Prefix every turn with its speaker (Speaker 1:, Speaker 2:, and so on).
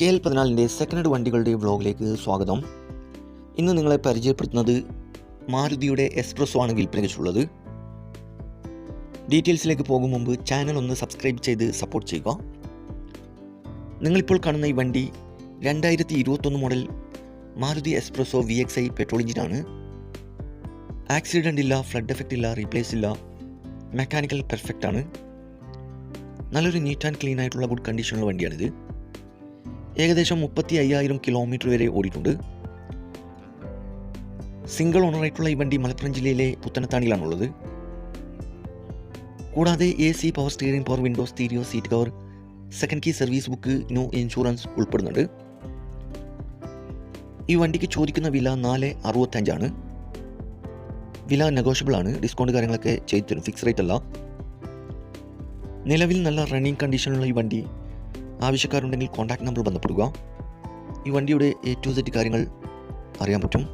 Speaker 1: K L പതിനാലിന്റെ second വണ്ടികളുടെ വ്ളോഗിലേക്ക് സ്വാഗതം. ഇന്ന് നിങ്ങളെ പരിചയപ്പെടുത്തുന്നത് മാരുതിയുടെ എക്സ്പ്രസ്സോ ആണ് വിൽപ്പനയ്ക്കുള്ളത് ഡീറ്റെയിൽസിലേക്ക് പോകും മുമ്പ് ചാനൽ ഒന്ന് സബ്സ്ക്രൈബ് ചെയ്ത് സപ്പോർട്ട് ചെയ്യുക. നിങ്ങളിപ്പോൾ കാണുന്ന ഈ വണ്ടി രണ്ടായിരത്തി ഇരുപത്തൊന്ന് model Maruti Spresso V X I petrol എഞ്ചിനാണ്. ആക്സിഡന്റ് ഇല്ല ഫ്ലഡ് എഫക്റ്റ് ഇല്ല റീപ്ലേസ് ഇല്ല മെക്കാനിക്കൽ പെർഫെക്റ്റ് ആണ് നല്ലൊരു നീറ്റ് ആൻഡ് ക്ലീൻ ആയിട്ടുള്ള ഗുഡ് കണ്ടീഷനുള്ള വണ്ടിയാണിത്. ഏകദേശം മുപ്പത്തി അയ്യായിരം കിലോമീറ്റർ വരെ ഓടിയിട്ടുണ്ട്. സിംഗിൾ ഓണറായിട്ടുള്ള ഈ വണ്ടി മലപ്പുറം ജില്ലയിലെ പുത്തനത്താണിയിലാണുള്ളത്. കൂടാതെ A C power steering power window stereo seat cover second key service book new insurance ഉൾപ്പെടുന്നുണ്ട്. ഈ വണ്ടിക്ക് ചോദിക്കുന്ന വില നാല് അറുപത്തഞ്ചാണ് വില നെഗോഷ്യബിൾ ആണ്. ഡിസ്കൗണ്ട് കാര്യങ്ങളൊക്കെ ചെയ്തു തരും ഫിക്സ് റേറ്റ് അല്ല. നിലവിൽ നല്ല റണ്ണിങ് കണ്ടീഷനുള്ള ഈ വണ്ടി ആവശ്യക്കാരുണ്ടെങ്കിൽ കോൺടാക്ട് നമ്പർ ബന്ധപ്പെടുക. ഈ വണ്ടിയുടെ എ ടു സെറ്റ് കാര്യങ്ങൾ അറിയാൻ പറ്റും.